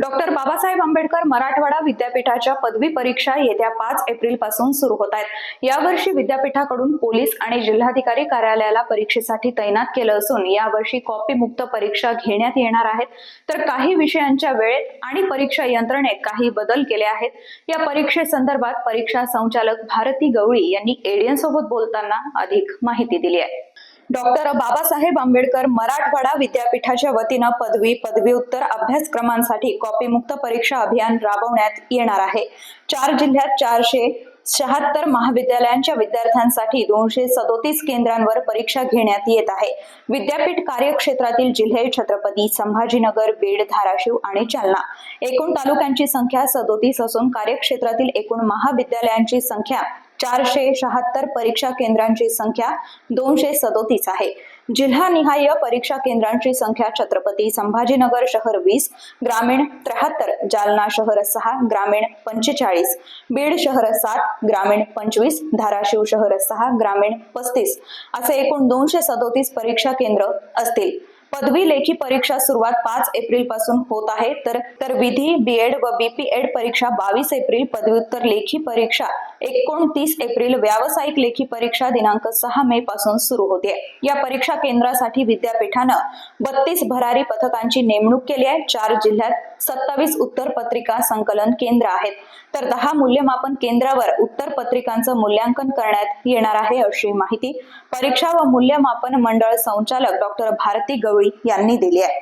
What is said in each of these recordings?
Doctor Babasaheb Ambedkar Marathwada विद्यापीठाच्या पदवी परीक्षा येत्या पाच एप्रिलपासून सुरू होत आहेत. यावर्षी विद्यापीठाकडून पोलीस आणि जिल्हाधिकारी कार्यालयाला परीक्षेसाठी तैनात केलं असून यावर्षी कॉपी मुक्त परीक्षा घेण्यात येणार आहेत. तर काही विषयांच्या वेळेत आणि परीक्षा यंत्रणेत काही बदल केले आहेत. या परीक्षेसंदर्भात परीक्षा संचालक भारती गवळी यांनी एडियन सोबत बोलताना अधिक माहिती दिली आहे. डॉक्टर बाबासाहेब आंबेडकर मराठवाडा विद्यापीठाच्या वतीनं पदवी पदव्युत्तर अभ्यासक्रमांसाठी कॉपीमुक्त परीक्षा अभियान राबवण्यात येणार आहे. चार जिल्ह्यात चारशे शहात्तर महाविद्यालयांच्या विद्यार्थ्यांसाठी दोनशे सदोतीस केंद्रांवर परीक्षा घेण्यात येत आहे. विद्यापीठ कार्यक्षेत्रातील जिल्हे छत्रपती संभाजीनगर बीड धाराशिव आणि जालना. एकूण तालुक्यांची संख्या सदोतीस असून कार्यक्षेत्रातील एकूण महाविद्यालयांची संख्या चारशे शहात्तर परीक्षा केंद्रांची संख्या दोनशे सदोतीस आहे. जिल्हानिहाय परीक्षा केंद्रांची संख्या छत्रपती संभाजीनगर शहर वीस ग्रामीण त्र्याहत्तर जालना शहर सहा ग्रामीण पंचेचाळीस बीड शहर सात ग्रामीण पंचवीस धाराशिव शहर सहा ग्रामीण पस्तीस असे एकूण दोनशे सदोतीस परीक्षा केंद्र असतील. पदवी लेखी परीक्षा सुरुवात पाच एप्रिलपासून होत आहे. तर तर विधी बीएड व बीपीएड परीक्षा बावीस एप्रिल पदव्युत्तर लेखी परीक्षा एकोणतीस एप्रिल व्यावसायिक लेखी परीक्षा दिनांक सहा मे पासून सुरू होते. या परीक्षा केंद्रासाठी विद्यापीठानं बत्तीस भरारी पथकांची नेमणूक केली आहे. चार जिल्ह्यात सत्तावीस उत्तर पत्रिका संकलन केंद्र आहेत. तर दहा मूल्यमापन केंद्रावर उत्तर पत्रिकांचं मूल्यांकन करण्यात येणार आहे अशी माहिती परीक्षा व मूल्यमापन मंडळ संचालक डॉक्टर भारती गवळी यांनी दिली आहे.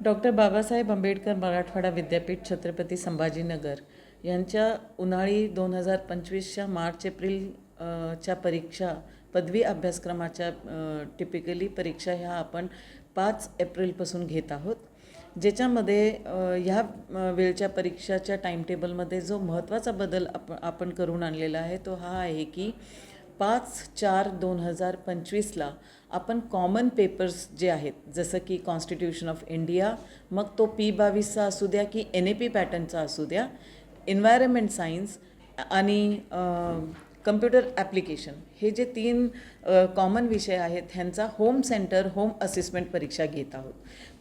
डॉक्टर बाबासाहेब आंबेडकर मराठवाडा विद्यापीठ छत्रपती संभाजीनगर यांच्या उन्हाळी दोन हजार पंचवीसच्या मार्च एप्रिल च्या परीक्षा पदवी अभ्यासक्रमाच्या टिपिकली परीक्षा ह्या आपण पाच एप्रिलपासून घेत आहोत. ज्याच्यामध्ये ह्या वेळच्या परीक्षाच्या टाईमटेबलमध्ये जो महत्त्वाचा बदल आप आपण करून आणलेला आहे तो हा आहे की पाच चार दोन हजार पंचवीसला आपण कॉमन पेपर्स जे आहेत जसं की कॉन्स्टिट्यूशन ऑफ इंडिया मग तो पी बावीसचा असू द्या की एन ए पी पॅटर्नचा असू द्या एन्व्हायरमेंट सायन्स आणि कम्प्युटर ॲप्लिकेशन हे जे तीन कॉमन विषय आहेत ह्यांचा होम सेंटर होम असिस्मेंट परीक्षा घेत आहोत.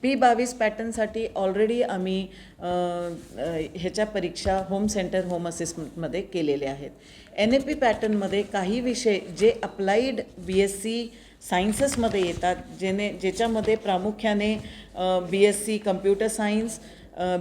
पी बावीस पॅटर्नसाठी ऑलरेडी आम्ही ह्याच्या परीक्षा होम सेंटर होम असिस्मेंटमध्ये केलेल्या आहेत. एन ए पी पॅटर्नमध्ये काही विषय जे अप्लाईड बी एस सी सायन्सेसमध्ये येतात जेणे ज्याच्यामध्ये प्रामुख्याने B S C computer science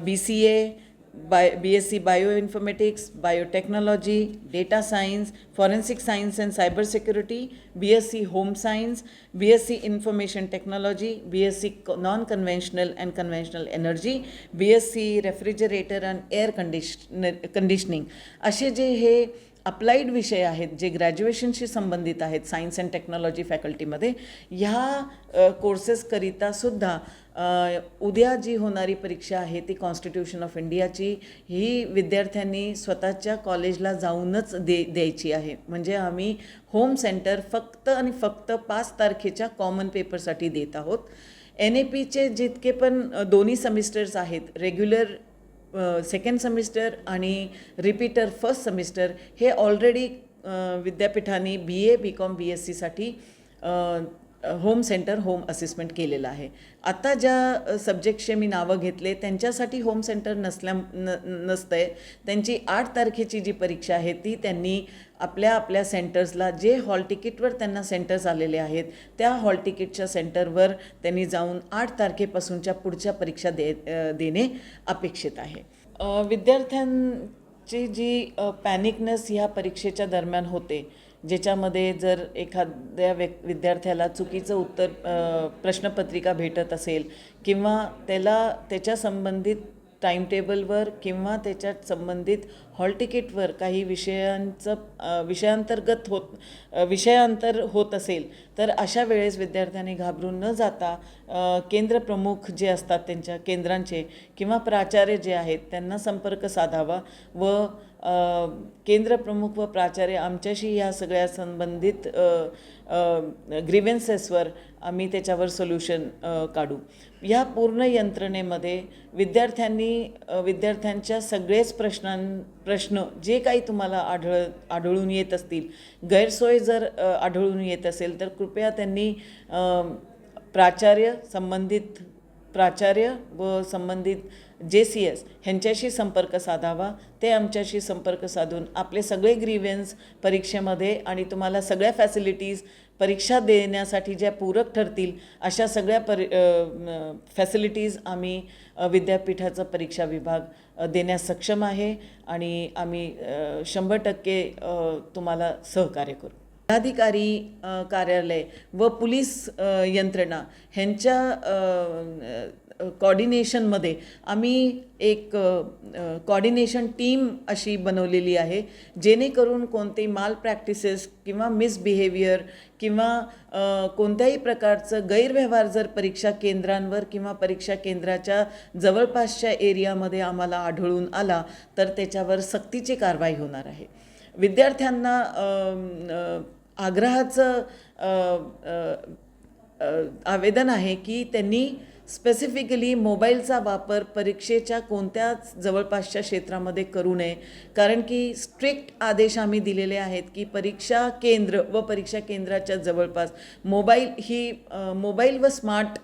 B C A by B S C bio informatics biotechnology data science forensic science and cyber security B S C home science B S C information technology B S C non conventional and conventional energy B S C refrigerator and air condition conditioning असे जे हे applied विषय आहेत जे ग्रॅज्युएशनशी संबंधित आहेत science and technology फॅकल्टीमध्ये ह्या कोर्सेसकरिता सुद्धा उद्या जी होणारी परीक्षा आहे ती कॉन्स्टिट्यूशन ऑफ इंडियाची ही विद्यार्थ्यांनी स्वतःच्या कॉलेजला जाऊनच दे द्यायची आहे. म्हणजे आम्ही होम सेंटर फक्त आणि फक्त पाच तारखेच्या कॉमन पेपरसाठी देत आहोत. एन ए पीचे जितके पण दोन्ही सेमिस्टर्स आहेत रेग्युलर सेकंड सेमिस्टर आणि रिपीटर फर्स्ट सेमिस्टर हे ऑलरेडी विद्यापीठाने B A B com B S सीसाठी होम सेंटर होम असेसमेंट केलेलं आहे. आता ज्या सब्जेक्टचे मी नावं घेतले त्यांच्यासाठी होम सेंटर नसल्या न नसतं आहे त्यांची आठ तारखेची जी परीक्षा आहे ती त्यांनी आपल्या आपल्या सेंटर्सला जे हॉल तिकीटवर त्यांना सेंटर्स आलेले आहेत त्या हॉल तिकीटच्या सेंटरवर त्यांनी जाऊन आठ तारखेपासूनच्या पुढच्या परीक्षा दे देणे अपेक्षित आहे. विद्यार्थ्यां ची जी पॅनिकनेस ह्या परीक्षेच्या दरम्यान होते ज्याच्यामध्ये जर एखाद्या व्यक् विद्यार्थ्याला चुकीचं उत्तर प्रश्नपत्रिका भेटत असेल किंवा त्याला त्याच्या संबंधित टाईमटेबलवर किंवा त्याच्यात संबंधित हॉल तिकीटवर काही विषयांचं विषयांतर्गत होत विषयांतर होत असेल तर अशा वेळेस विद्यार्थ्यांनी घाबरून न जाता केंद्र केंद्रप्रमुख जे असतात त्यांच्या केंद्रांचे किंवा प्राचार्य जे आहेत त्यांना संपर्क साधावा व केंद्रप्रमुख व प्राचार्य आमच्याशी ह्या सगळ्या संबंधित ग्रीवेन्सेसवर आम्ही त्याच्यावर सोल्युशन काढू. ह्या पूर्ण यंत्रणेमध्ये विद्यार्थ्यांनी विद्यार्थ्यांच्या सगळेच प्रश्नां प्रश्न जे काही तुम्हाला आढळ आढळून येत असतील गैरसोय जर आढळून येत असेल तर कृपया त्यांनी प्राचार्य संबंधित प्राचार्य व संबंधित जे सी एस ह्यांच्याशी संपर्क साधावा ते आमच्याशी संपर्क साधून आपले सगळे ग्रीवेन्स परीक्षेमध्ये आणि तुम्हाला सगळ्या फॅसिलिटीज परीक्षा देण्यासाठी ज्या पूरक ठरतील अशा सगळ्या परि फॅसिलिटीज आम्ही विद्यापीठाचा परीक्षा विभाग देण्यास सक्षम आहे आणि आम्ही शंभर टक्के तुम्हाला सहकार्य करू. जिल्हाधिकारी कार्यालय व पोलीस यंत्रणा ह्यांच्या कॉर्डिनेशनमध्ये आम्ही एक कॉर्डिनेशन टीम अशी बनवलेली आहे जेणेकरून कोणते माल प्रॅक्टिसेस किंवा मिसबिहेवियर किंवा कोणत्याही प्रकारचं गैरव्यवहार जर परीक्षा केंद्रांवर किंवा परीक्षा केंद्राच्या जवळपासच्या एरियामध्ये आम्हाला आढळून आला तर त्याच्यावर सक्तीची कारवाई होणार आहे. विद्यार्थ्यांना आग्रहाचं आवेदन आहे की त्यांनी स्पेसिफिकली मोबाईलचा वापर परीक्षेच्या कोणत्याच जवळपासच्या क्षेत्रामध्ये करू नये. कारण की स्ट्रिक्ट आदेश आम्ही दिलेले आहेत की परीक्षा केंद्र व परीक्षा केंद्राच्या जवळपास मोबाईल ही मोबाईल व स्मार्ट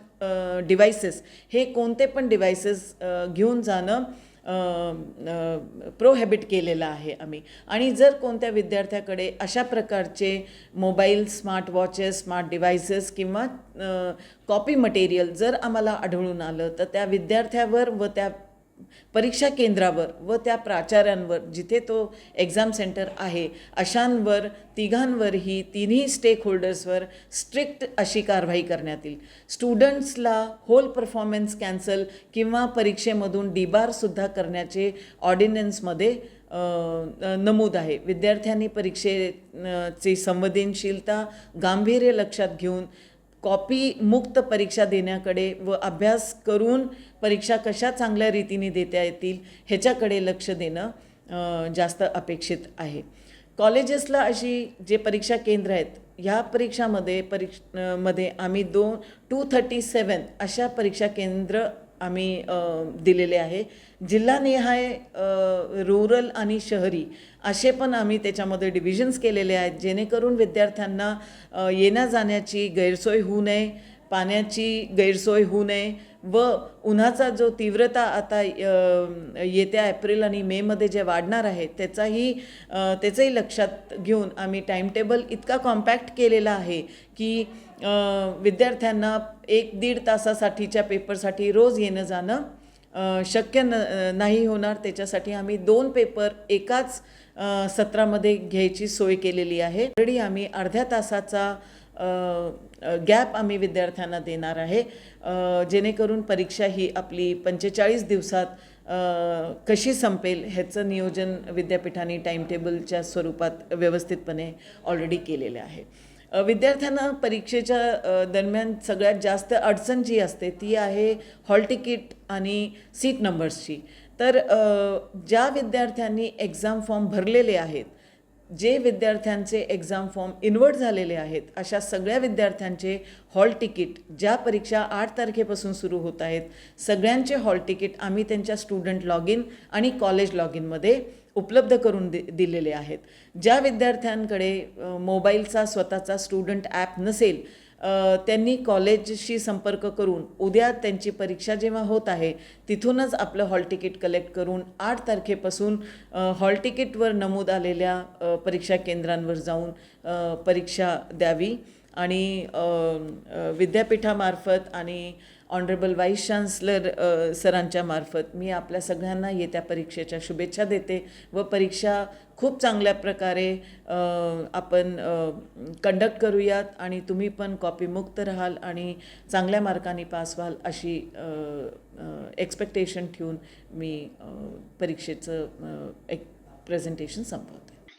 डिव्हायसेस हे कोणते पण डिव्हायसेस घेऊन जाणं प्रोहॅबिट केलेलं आहे आम्ही. आणि जर कोणत्या विद्यार्थ्याकडे अशा प्रकारचे mobile smart watches smart devices किंवा कॉपी मटेरियल जर आम्हाला आढळून आलं तर त्या विद्यार्थ्यावर व त्या परीक्षा केंद्रावर व त्या प्राचार्यांवर जिथे तो एक्झाम सेंटर आहे अशांवर तिघांवरही तिन्ही स्टेक होल्डर्सवर स्ट्रिक्ट अशी कारवाई करण्यात येईल. स्टुडंट्सला होल परफॉर्मन्स कॅन्सल किंवा परीक्षेमधून डिबारसुद्धा करण्याचे ऑर्डिनन्समध्ये नमूद आहे. विद्यार्थ्यांनी परीक्षेची संवेदनशीलता गांभीर्य लक्षात घेऊन कॉपी मुक्त परीक्षा देण्याकडे व अभ्यास करून परीक्षा कशा चांगल्या रीतीने देता येतील ह्याच्याकडे लक्ष देणं जास्त अपेक्षित आहे. कॉलेजेसला अशी जे परीक्षा केंद्र आहेत ह्या परीक्षामध्ये परीक्षमध्ये आम्ही दोन टू थर्टी सेवन अशा परीक्षा केंद्र आम्ही दिलेले आहे. जिल्हानिहाय रुरल आणि शहरी असे पण आम्ही त्याच्यामध्ये डिव्हिजन्स केलेले आहेत. जेणेकरून विद्यार्थ्यांना येण्याजाण्याची येण्या जाण्याची गैरसोय होऊ नये पाण्याची गैरसोय होऊ नये व उन्हाचा जो तीव्रता आता येत्या एप्रिल आणि मेमध्ये जे वाढणार आहे त्याचाही त्याचंही लक्षात घेऊन आम्ही टाईमटेबल इतका कॉम्पॅक्ट केलेला आहे की विद्यार्थ्यांना एक दीड तासासाठीच्या पेपरसाठी रोज येणं जाणं शक्य न नाही होणार. त्याच्यासाठी आम्ही दोन पेपर एकाच सत्रामध्ये घ्यायची सोय केलेली आहे. ऑलरेडी आम्ही अर्ध्या तासाचा गॅप आम्ही विद्यार्थ्यांना देणार आहे. जेणेकरून परीक्षा ही आपली पंचेचाळीस दिवसात कशी संपेल ह्याचं नियोजन विद्यापीठाने टाईमटेबलच्या स्वरूपात व्यवस्थितपणे ऑलरेडी केलेलं आहे. विद्यार्थ्यांना परीक्षेच्या दरम्यान सगळ्यात जास्त अडचण जी असते ती आहे हॉल तिकीट आणि सीट नंबर्सची. तर ज्या विद्यार्थ्यांनी एक्झाम फॉर्म भरलेले आहेत जे विद्यार्थ्यांचे एक्झाम फॉर्म इन्वर्ट झालेले आहेत अशा सगळ्या विद्यार्थ्यांचे हॉल तिकीट ज्या परीक्षा आठ तारखेपासून सुरू होत आहेत सगळ्यांचे हॉल तिकीट आम्ही त्यांच्या स्टुडंट लॉग इन आणि कॉलेज लॉग इनमध्ये उपलब्ध करून दि दिलेले आहेत. ज्या विद्यार्थ्यांकडे मोबाईलचा स्वतःचा स्टुडंट ॲप नसेल त्यांनी कॉलेजशी संपर्क करून उद्या त्यांची परीक्षा जेव्हा होत आहे तिथूनच आपलं हॉल तिकीट कलेक्ट करून आठ तारखेपासून हॉल तिकीटवर नमूद आलेल्या परीक्षा केंद्रांवर जाऊन परीक्षा द्यावी. आणि विद्यापीठामार्फत आणि ऑनरेबल व्हाईस चान्सलर सरांच्या मार्फत मी आपल्या सगळ्यांना येत्या परीक्षेच्या शुभेच्छा देते व परीक्षा खूप चांगल्या प्रकारे आपण कंडक्ट करूयात आणि तुम्ही पण कॉपीमुक्त राहाल आणि चांगल्या मार्कांनी पास व्हाल अशी एक्सपेक्टेशन ठेवून मी परीक्षेचं एक प्रेझेंटेशन संपवते.